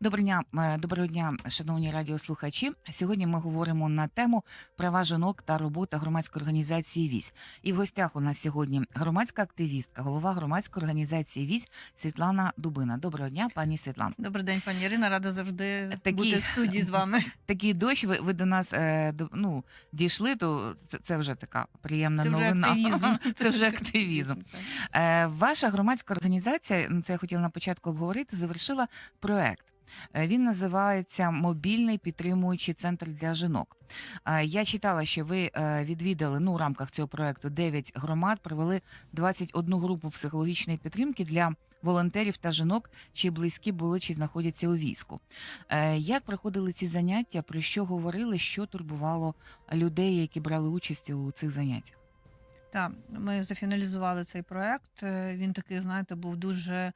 Доброго дня, е, доброго дня, шановні радіослухачі. Сьогодні ми говоримо на тему права жінок та робота громадської організації ВІС. І в гостях у нас сьогодні громадська активістка, голова громадської організації ВІС Світлана Дубина. Доброго дня, пані Світлана. Добрий день, пані Ірина. Рада завжди Такі- бути в студії з вами. Такий дощ. Ви, ви до нас е, ну, дійшли, то це, це вже така приємна Це вже новина. активізм. Це вже активізм. Е, Ваша громадська організація, ну це я хотіла на початку обговорити, завершила проект. Е, Він називається Мобільний підтримуючий центр для жінок. Е, Я читала, що ви е, відвідали ну, у рамках цього проекту 9 громад, провели 21 групу психологічної підтримки для волонтерів та жінок, чиї близькі були чи знаходяться у війську. Як проходили ці заняття? Про що говорили, що турбувало людей, які брали участь у цих заняттях? Так, ми зафіналізували цей проект. Е, Він такий, знаєте, був дуже,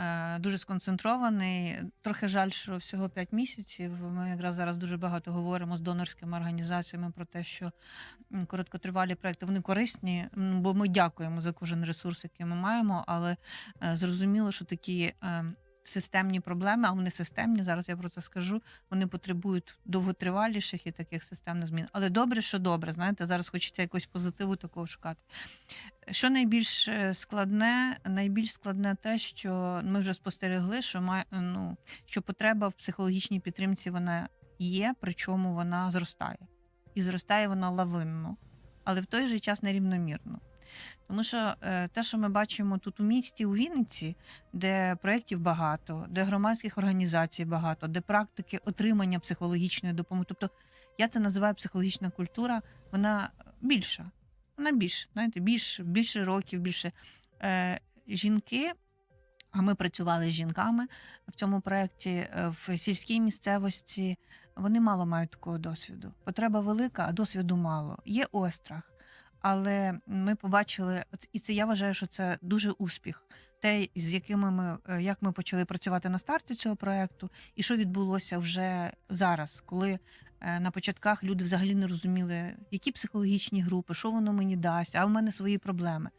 е, дуже сконцентрований. Трохи жаль, що всього 5 місяців. Ми якраз зараз дуже багато говоримо з донорськими організаціями про те, що короткотривалі проекти вони корисні, бо ми дякуємо за кожен ресурс, який ми маємо, але е, зрозуміло, що такі. Системні проблеми, а вони системні. Зараз я про це скажу. Вони потребують довготриваліших і таких системних змін. Але добре, що добре. Знаєте, зараз хочеться якогось позитиву такого шукати. Що найбільш е, складне, найбільш складне те, що ми вже спостерегли, що має ну що потреба в психологічній підтримці вона є, причому вона зростає. І зростає вона лавинно, але в той же час нерівномірно. Тому що е, те, що ми бачимо тут у місті, у Вінниці, де проєктів багато, де громадських організацій багато, де практики отримання психологічної допомоги. Тобто я це називаю психологічна культура, вона більша. Вона більш, знаєте, більш, більше років, більше е, жінки. А ми працювали з жінками в цьому проєкті е, в сільській місцевості. Вони мало мають такого досвіду. Потреба велика, а досвіду мало. Є острах. Але ми побачили, і це я вважаю, що це дуже успіх. Те, з якими ми е, як ми почали працювати на старті цього проекту, і що відбулося вже зараз, коли е, на початках люди взагалі не розуміли, які психологічні групи, що воно мені дасть, а в мене свої проблеми.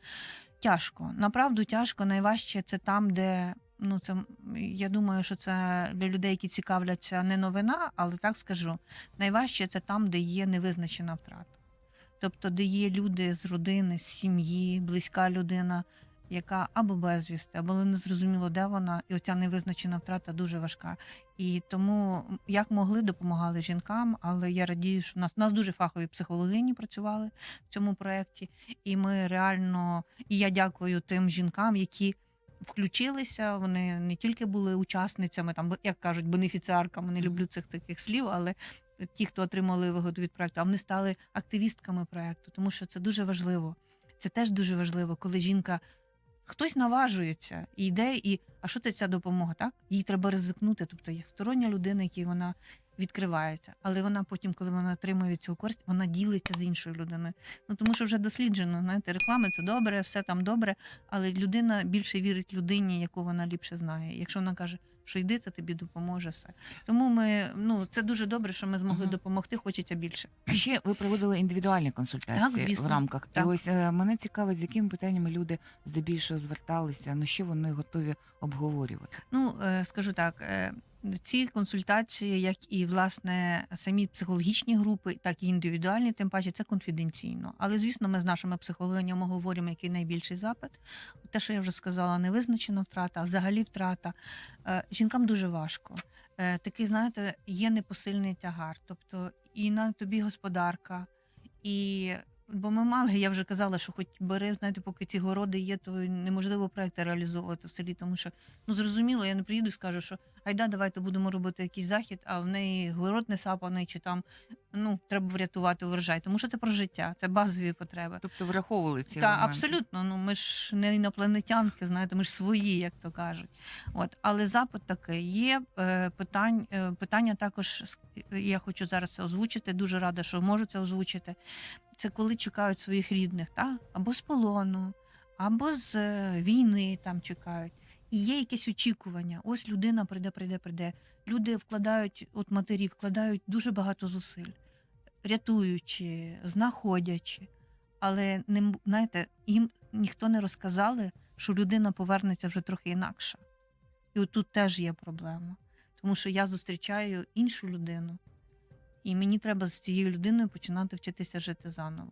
Тяжко, направду тяжко. Найважче це там, де ну це я думаю, що це для людей, які цікавляться, не новина, але так скажу. Найважче це там, де є невизначена втрата. Тобто, де є люди з родини, з сім'ї, близька людина, яка або безвісти, або не зрозуміло, де вона, і оця невизначена втрата дуже важка. І тому як могли, допомагали жінкам, але я радію, що в нас, нас дуже фахові психологині працювали в цьому проєкті, і ми реально, і я дякую тим жінкам, які. Включилися, вони не тільки були учасницями, там як кажуть, бенефіціарками, не люблю цих таких слів, але ті, хто отримали вигоду від проекту, а вони стали активістками проекту, тому що це дуже важливо. Це теж дуже важливо, коли жінка хтось наважується і йде, і а що це ця допомога? Так їй треба ризикнути. Тобто є стороння людина, якій вона відкривається, але вона потім, коли вона отримує від цього користь, вона ділиться з іншою людиною. Ну тому що вже досліджено, знаєте, реклами це добре, все там добре, але людина більше вірить людині, яку вона ліпше знає. Якщо вона каже, що йди, це тобі допоможе все. Тому ми ну це дуже добре, що ми змогли допомогти. Хочеться більше. Ще ви проводили індивідуальні консультації Так, звісно. в рамках. Так. І ось е, мене цікавить, з якими питаннями люди здебільшого зверталися, ну що вони готові обговорювати. Ну, е, скажу так, е, ці консультації, як і власне самі психологічні групи, так і індивідуальні, тим паче це конфіденційно. Але звісно, ми з нашими психологинями говоримо, який найбільший запит. Те, що я вже сказала, невизначена втрата, а взагалі втрата. Е, Жінкам дуже важко. Е, Такий, знаєте, є непосильний тягар. Тобто і на тобі господарка, і Бо ми мали, я вже казала, що хоч бери, знаєте, поки ці городи є, то неможливо проекти реалізовувати в селі, тому що ну зрозуміло, я не приїду і скажу, що айда, давайте будемо робити якийсь захід, а в неї город не сапаний, чи там ну треба врятувати урожай, тому що це про життя, це базові потреби. Тобто враховували ці Та елементи. абсолютно. Ну ми ж не інопланетянки, знаєте, ми ж свої, як то кажуть. От, але запит такий. Є е, питань, е, питання також. Я хочу зараз це озвучити. Дуже рада, що можу це озвучити. Це коли чекають своїх рідних, та або з полону, або з е, війни там чекають. І є якесь очікування. Ось людина прийде, прийде, прийде. Люди вкладають, от матері вкладають дуже багато зусиль, рятуючи, знаходячи. Але не знаєте, їм ніхто не розказали, що людина повернеться вже трохи інакше. І от тут теж є проблема. тому що я зустрічаю іншу людину, і мені треба з цією людиною починати вчитися жити заново.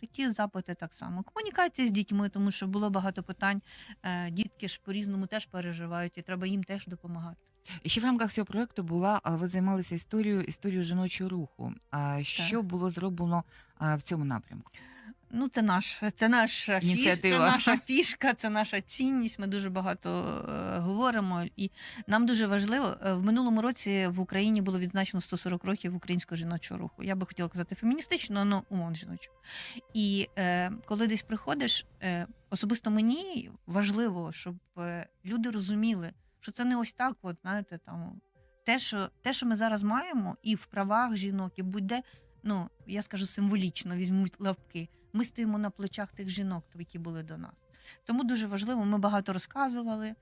Такі запити так само. Комунікація з дітьми, тому що було багато питань. Е, Дітки ж по-різному теж переживають, і треба їм теж допомагати. Ще в рамках цього проекту була а, ви займалися історією історією жіночого руху. А що було зроблено а, в цьому напрямку? Ну, це наш, це наша фішка, це Ініціатива. наша фішка, це наша цінність. Ми дуже багато е, говоримо, і нам дуже важливо. е, В минулому році в Україні було відзначено 140 років українського жіночого руху. Я би хотіла казати феміністично, але умовно жіночого. І е, коли десь приходиш, е, особисто мені важливо, щоб е, люди розуміли, що це не ось так, от знаєте, там те, що те, що ми зараз маємо, і в правах жінок, і будь-де, ну я скажу символічно, візьмуть лапки. Ми стоїмо на плечах тих жінок, які були до нас. Тому дуже важливо, ми багато розказували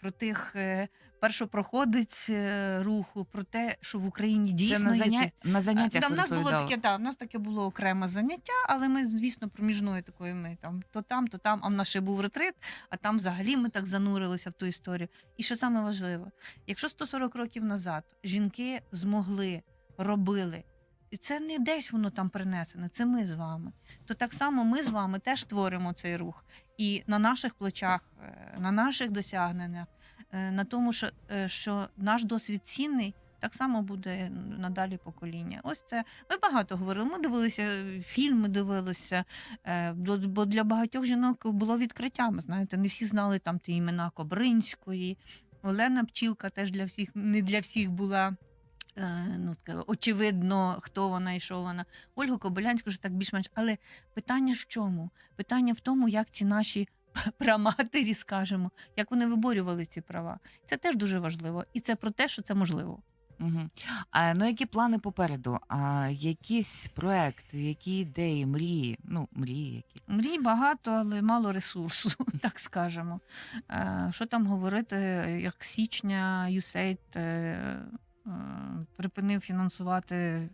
про тих першопроходиць е, руху, про те, що в Україні дійсно Це на, є заня... ці- на заняттях Да, в нас було таке, да, в нас таке було окреме заняття, але ми, звісно, проміжною такою ми там то там, то там. А в нас ще був ретрит, а там взагалі ми так занурилися в ту історію. І що саме важливо, якщо 140 років назад жінки змогли, робили. І це не десь воно там принесене, це ми з вами. То так само ми з вами теж творимо цей рух. І на наших плечах, е, на наших досягненнях, на тому, що, е, що наш досвід цінний, так само буде надалі покоління. Ось це ми багато говорили. Ми дивилися е, фільми, дивилися. е, бо- для багатьох жінок було відкриттям. Знаєте, не всі знали там ті імена Кобринської. Олена Пчілка теж для всіх не для всіх була. е, Ну, очевидно, хто вона і що вона. Ольгу Кобилянську вже так більш-менш. Але питання в чому? Питання в тому, як ці наші праматері, скажімо, як вони виборювали ці права. Це теж дуже важливо. І це про те, що це можливо. Угу. А, ну, які плани попереду? А, якісь проекти, які ідеї, мрії? Ну, мрії які. Мрій багато, але мало ресурсу, так скажемо. Е, Що там говорити, як січня USAID е, е, припинив фінансувати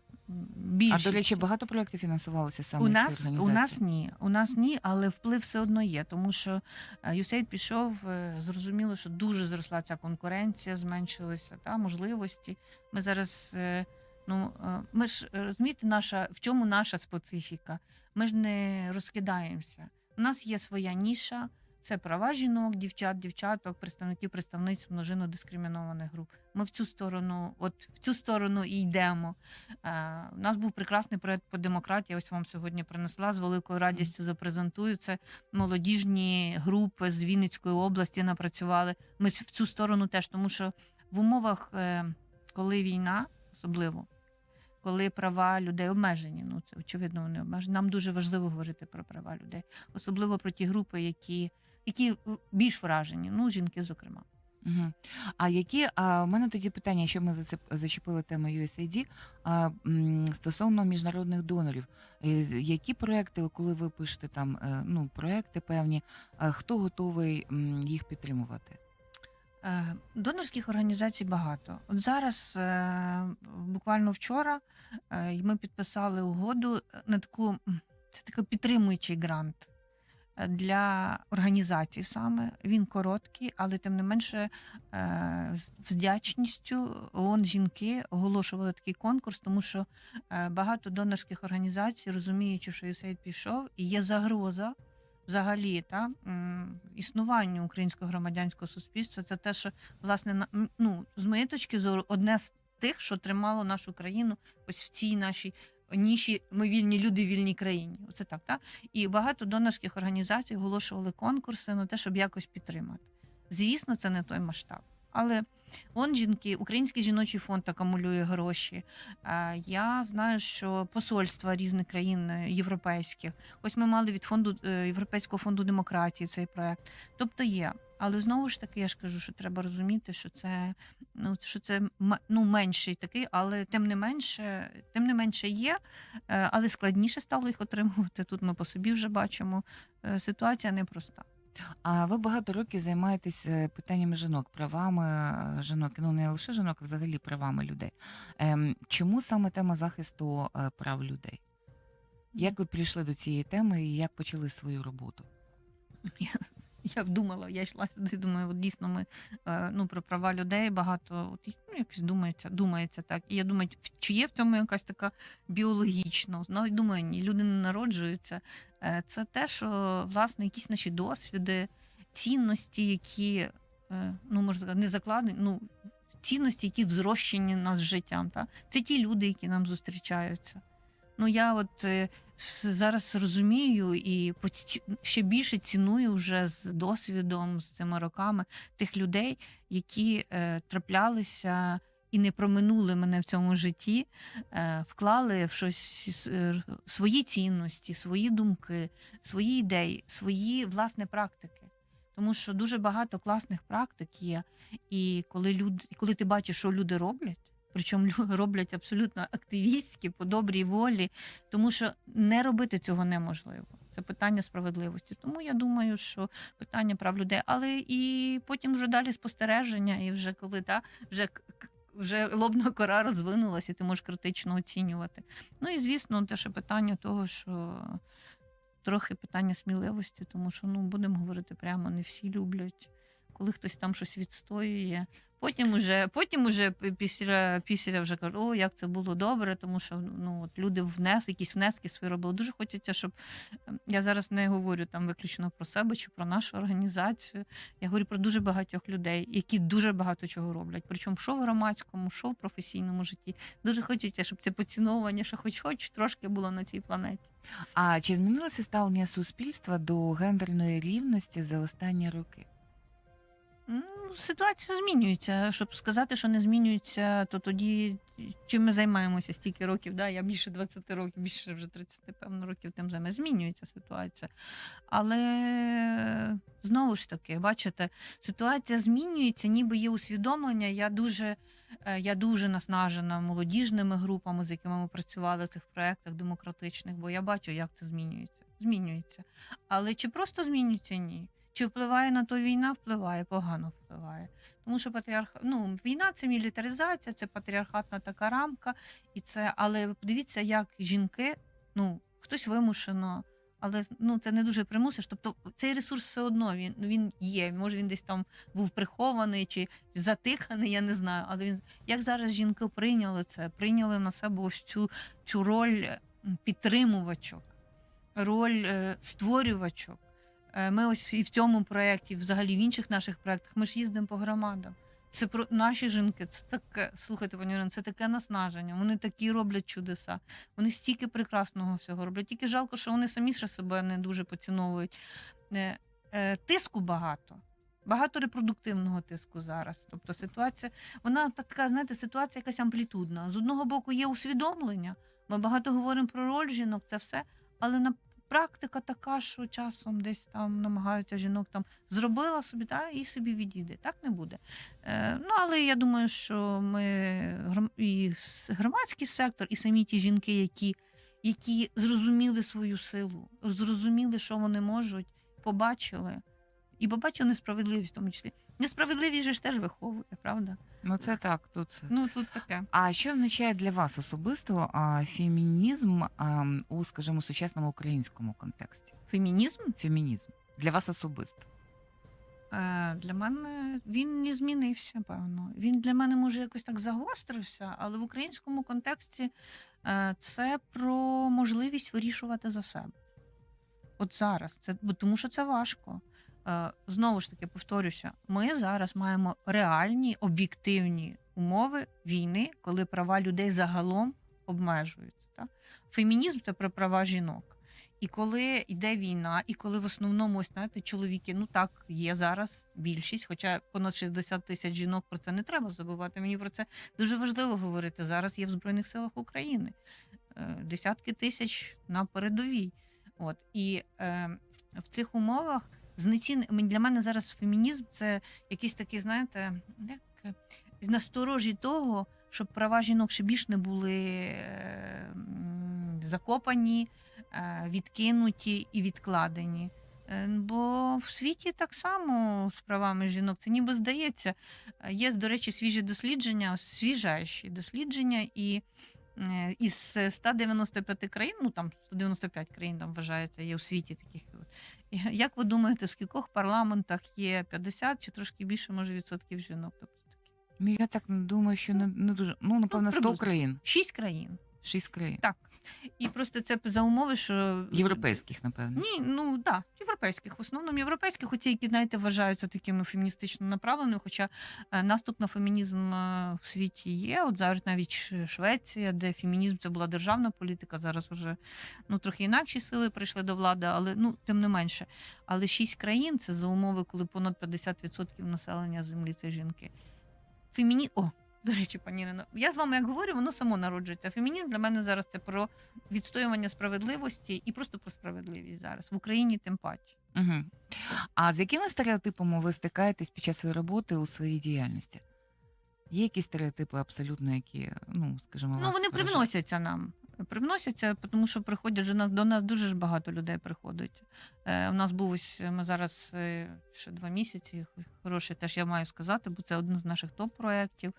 А до речі, багато проєктів фінансувалося саме у нас, у нас ні. У нас ні, але вплив все одно є, тому що е, USAID пішов, е, зрозуміло, що дуже зросла ця конкуренція, зменшилися та можливості. Ми зараз, е, ну ми ж розумієте, наша в чому наша специфіка? Ми ж не розкидаємося. У нас є своя ніша. Це права жінок, дівчат, дівчаток, представників представниць множинно дискримінованих груп. Ми в цю сторону, от в цю сторону і йдемо. Е, у нас був прекрасний проект по демократії. Ось вам сьогодні принесла з великою радістю. Запрезентую це. Молодіжні групи з Вінницької області напрацювали. Ми в цю сторону теж, тому що в умовах, е, коли війна, особливо. Коли права людей обмежені, ну це очевидно, вони обмежені. Нам дуже важливо говорити про права людей, особливо про ті групи, які, які більш вражені, ну жінки, зокрема. Угу. А які а, у мене тоді питання, що ми зачепили тему USAID, а, м, стосовно міжнародних донорів. Е, Які проекти, коли ви пишете там е, ну, проекти певні, а, хто готовий їх підтримувати? Е, Донорських організацій багато. От зараз, е, буквально вчора, е, ми підписали угоду на таку, це такий підтримуючий грант е, для організацій саме. Він короткий, але тим не менше е, з вдячністю ООН жінки оголошували такий конкурс, тому що е, багато донорських організацій, розуміючи, що USAID пішов, і є загроза взагалі та існуванню українського громадянського суспільства. Це те, що власне ну, з моєї точки зору, одне з тих, що тримало нашу країну ось в цій нашій ніші. Ми вільні люди в вільній країні. Оце так, так? І багато донорських організацій оголошували конкурси на те, щоб якось підтримати. Звісно, це не той масштаб. Але он жінки, Український жіночий фонд акумулює гроші. Я знаю, що посольства різних країн е, європейських. Ось ми мали від фонду е, Європейського фонду демократії цей проект. Тобто є. Але знову ж таки, я ж кажу, що треба розуміти, що це ну що це ну, менший такий, але тим не менше, тим не менше є, е, але складніше стало їх отримувати. Тут ми по собі вже бачимо. Е, Ситуація непроста. А ви багато років займаєтесь е, питаннями жінок, правами жінок, ну не лише жінок, а взагалі правами людей. Ем, чому саме тема захисту прав людей? Як ви прийшли до цієї теми і як почали свою роботу? я думала, я йшла сюди, думаю, от дійсно ми е, ну, про права людей багато от, ну, якось думається, думається так. І я думаю, чи є в цьому якась така біологічна? Навіть думаю, ні, люди не народжуються. Е, Це те, що власне якісь наші досвіди, цінності, які е, ну можна сказати, не закладені, ну цінності, які взрощені нас життям. Та? Це ті люди, які нам зустрічаються. Ну я от е, зараз розумію і ще більше ціную вже з досвідом, з цими роками тих людей, які е, траплялися і не проминули мене в цьому житті, е, вклали в щось свої цінності, свої думки, свої ідеї, свої власне практики. Тому що дуже багато класних практик є, і коли люди, коли ти бачиш, що люди роблять, причому роблять абсолютно активістськи, по добрій волі, тому що не робити цього неможливо. Це питання справедливості. Тому я думаю, що питання прав людей, але і потім вже далі спостереження, і вже коли та вже вже лобна кора розвинулася, і ти можеш критично оцінювати. Ну і звісно, те, що питання того, що трохи питання сміливості, тому що ну будемо говорити прямо, не всі люблять, коли хтось там щось відстоює. Потім уже, потім уже після, після вже кажуть, о, як це було добре, тому що ну, от люди внес, якісь внески свої робили. Дуже хочеться, щоб ем, я зараз не говорю там виключно про себе чи про нашу організацію. Я говорю про дуже багатьох людей, які дуже багато чого роблять. Причому що в громадському, що в професійному житті. Дуже хочеться, щоб це поціновування, що хоч хоч трошки було на цій планеті. А чи змінилося ставлення суспільства до гендерної рівності за останні роки? Ситуація змінюється. Щоб сказати, що не змінюється, то тоді чим ми займаємося стільки років? Да? Я більше 20 років, більше вже 30, певно, років тим займаюся. Змінюється ситуація. Але знову ж таки, бачите, ситуація змінюється, ніби є усвідомлення. Я дуже, е, я дуже наснажена молодіжними групами, з якими ми працювали в цих проєктах демократичних, бо я бачу, як це змінюється. Змінюється. Але чи просто змінюється? Ні. Чи впливає на то війна? Впливає, погано впливає. Тому що патріарх... ну, війна це мілітаризація, це патріархатна така рамка, і це, але подивіться, як жінки, ну, хтось вимушено, але ну, це не дуже примусиш. Тобто цей ресурс все одно він, він є. Може, він десь там був прихований чи затиканий, я не знаю. Але він як зараз жінки прийняли це, прийняли на себе ось цю, цю роль підтримувачок, роль е, створювачок. Е, Ми ось і в цьому проєкті, взагалі в інших наших проєктах, ми ж їздимо по громадам. Це про наші жінки, це таке, слухайте, пані Ірина, це таке наснаження. Вони такі роблять чудеса. Вони стільки прекрасного всього роблять. Тільки жалко, що вони самі ще себе не дуже поціновують. Е, е, Тиску багато. Багато репродуктивного тиску зараз. Тобто ситуація, вона така, знаєте, ситуація якась амплітудна. З одного боку є усвідомлення. Ми багато говоримо про роль жінок, це все, але на практика така, що часом десь там намагаються жінок там зробила собі, та і собі відійде. Так не буде. Е, ну але я думаю, що ми і громадський сектор, і самі ті жінки, які, які зрозуміли свою силу, зрозуміли, що вони можуть, побачили. І побачили несправедливість в тому числі. Несправедливість же ж теж виховує, правда? Ну це так, тут. Ну тут таке. А що означає для вас особисто а, фемінізм а, у, скажімо, сучасному українському контексті? Фемінізм Фемінізм для вас особисто? Е, Для мене він не змінився, певно. Він для мене може якось так загострився, але в українському контексті е, це про можливість вирішувати за себе. От зараз, це бо тому що це важко. Е, Знову ж таки, повторюся, ми зараз маємо реальні об'єктивні умови війни, коли права людей загалом обмежуються. Так? Фемінізм це про права жінок. І коли йде війна, і коли в основному ось знаєте, чоловіки, ну так, є зараз більшість, хоча понад 60 тисяч жінок про це не треба забувати. Мені про це дуже важливо говорити. Зараз є в Збройних силах України е, десятки тисяч на передовій. От і е, в цих умовах знецін... для мене зараз фемінізм це якийсь такий, знаєте, як е, насторожі того, щоб права жінок ще більш не були е, закопані, е, відкинуті і відкладені. Е, Бо в світі так само з правами жінок. Це ніби здається. Є, до речі, свіжі дослідження, свіжайші дослідження, і із 195 країн, ну там 195 країн там вважається, є у світі таких. Як ви думаєте, в скількох парламентах є 50 чи трошки більше, може, відсотків жінок? Тобто такі. Ну, я так думаю, що не, не дуже. Ну, напевно, 100 приблизно. країн, Шість країн. 6 країн. Так. І просто це за умови, що Європейських, напевно. Ні, ну так, да, європейських, в основному європейських, оці, які знаєте, вважаються такими феміністично направленими. Хоча е, наступ на фемінізм е, в світі є. От зараз навіть Швеція, де фемінізм це була державна політика. Зараз вже ну трохи інакші сили прийшли до влади, але ну тим не менше. Але шість країн це за умови, коли понад 50% населення землі це жінки. Феміні... О, до речі, пані Ірино, я з вами як говорю, воно само народжується. Фемінізм для мене зараз це про відстоювання справедливості і просто про справедливість зараз в Україні, тим паче. Угу. А з якими стереотипами ви стикаєтесь під час своєї роботи у своїй діяльності? Є якісь стереотипи абсолютно, які, ну, скажімо, Ну вас вони вражають? привносяться нам. Привносяться, тому що приходять же до нас дуже ж багато людей приходить. Е, у нас був ось ми зараз е, ще два місяці. Хороший теж я маю сказати, бо це один з наших топ-проєктів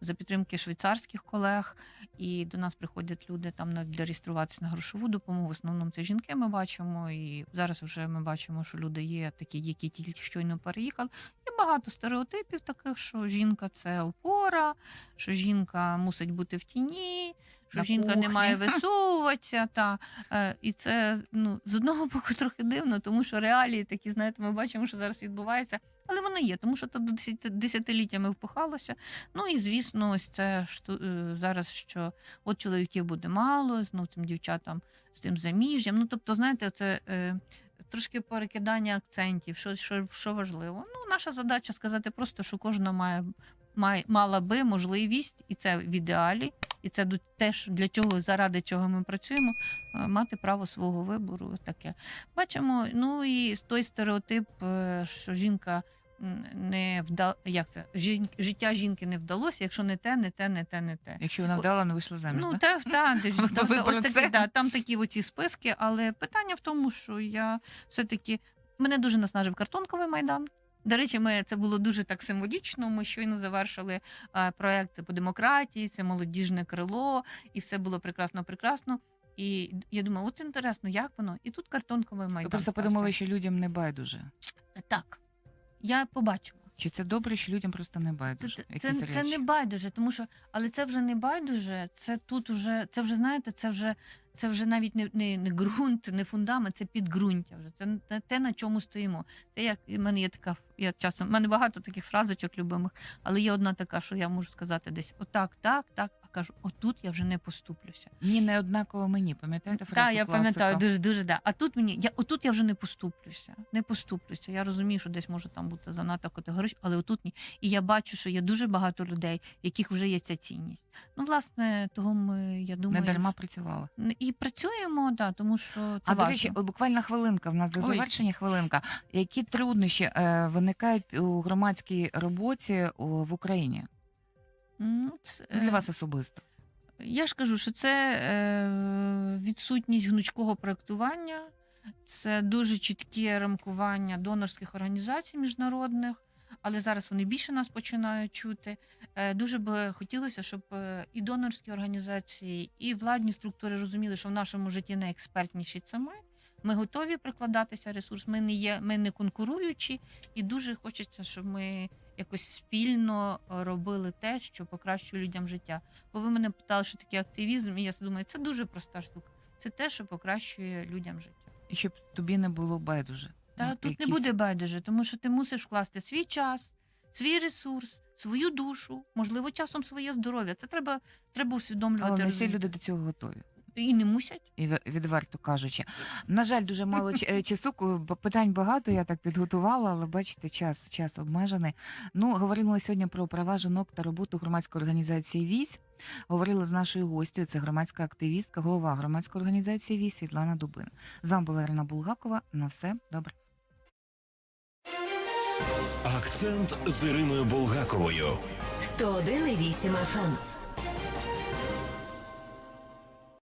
за підтримки швейцарських колег. І до нас приходять люди там на для реєструватися на грошову допомогу. В основному це жінки. Ми бачимо. І зараз вже ми бачимо, що люди є такі, які тільки щойно переїхали. Є багато стереотипів таких, що жінка це опора, що жінка мусить бути в тіні, що На жінка не має висовуватися. Та, е, і це ну, з одного боку трохи дивно, тому що реалії такі, знаєте, ми бачимо, що зараз відбувається. Але воно є, тому що десяти- десятиліттями впихалося. Ну і звісно, ось це що, е, зараз, що от чоловіків буде мало, знов цим дівчатам з цим заміжжям. Ну тобто, знаєте, це е, трошки перекидання акцентів, що, що, що важливо. Ну, наша задача сказати просто, що кожна має, має мала би можливість, і це в ідеалі, і це теж для чого, заради чого ми працюємо, е, мати право свого вибору. Таке. Бачимо, ну і той стереотип, е, що жінка. Не вда... як це Жін... життя жінки не вдалося, якщо не те, не те, не те, не те. Якщо вона вдала, не вийшла заміж, Ну, та, та, там, про ось такі, да, там такі оці списки, але питання в тому, що я все-таки мене дуже наснажив картонковий майдан. До речі, ми це було дуже так символічно. Ми щойно завершили проект по демократії, це молодіжне крило, і все було прекрасно, прекрасно. І я думаю, от інтересно, як воно? І тут картонковий майдан. Ви просто стався. подумали, що людям не байдуже. так. Я побачила. Чи це добре, що людям просто не байдуже? Це, це, це не байдуже, тому що, але це вже не байдуже. Це тут уже, це вже знаєте, це вже це вже навіть не, не, не ґрунт, не фундамент, це підґрунтя. Вже це не те, на чому стоїмо. Це як в мене є така. Я часом в мене багато таких фразочок любимих, але є одна така, що я можу сказати десь отак, так, так. Кажу, отут я вже не поступлюся. Ні, не однаково мені, пам'ятаєте Так, я пам'ятаю, дуже дуже да. А тут мені я отут я вже не поступлюся. Не поступлюся. Я розумію, що десь може там бути занадто категорично, але отут ні. І я бачу, що є дуже багато людей, в яких вже є ця цінність. Ну, власне, того ми я думаю, Не дарма що- працювала. і працюємо, да, тому що це а до речі, буквально хвилинка в нас до завершення хвилинка. Які труднощі е, виникають у громадській роботі в Україні Ну, це, для е, вас особисто? Я ж кажу, що це е, відсутність гнучкого проектування, це дуже чітке рамкування донорських організацій міжнародних, але зараз вони більше нас починають чути. Е, дуже би хотілося, щоб і донорські організації, і владні структури розуміли, що в нашому житті найекспертніші це ми. Ми готові прикладатися ресурс, ми не є, ми не конкуруючі, і дуже хочеться, щоб ми якось спільно е, робили те, що покращує людям життя. Бо ви мене питали, що таке активізм, і я думаю, це дуже проста штука. Це те, що покращує людям життя. І щоб тобі не було байдуже. Та Ну, тут не буде байдуже, тому що ти мусиш вкласти свій час, свій ресурс, свою душу, можливо, часом своє здоров'я. Це треба, треба усвідомлювати. Але не всі люди до цього готові. І не мусять. І відверто кажучи, на жаль, дуже мало ч- е, часу. Питань багато. Я так підготувала, але бачите, час час обмежений. Ну говорили сьогодні про права жінок та роботу громадської організації ВІСь. Говорили з нашою гостю. Це громадська активістка, голова громадської організації ВІСь Світлана Дубин. З вами була Ірина Булгакова. На все добре. Акцент з Іриною Булгаковою. 101,8 FM.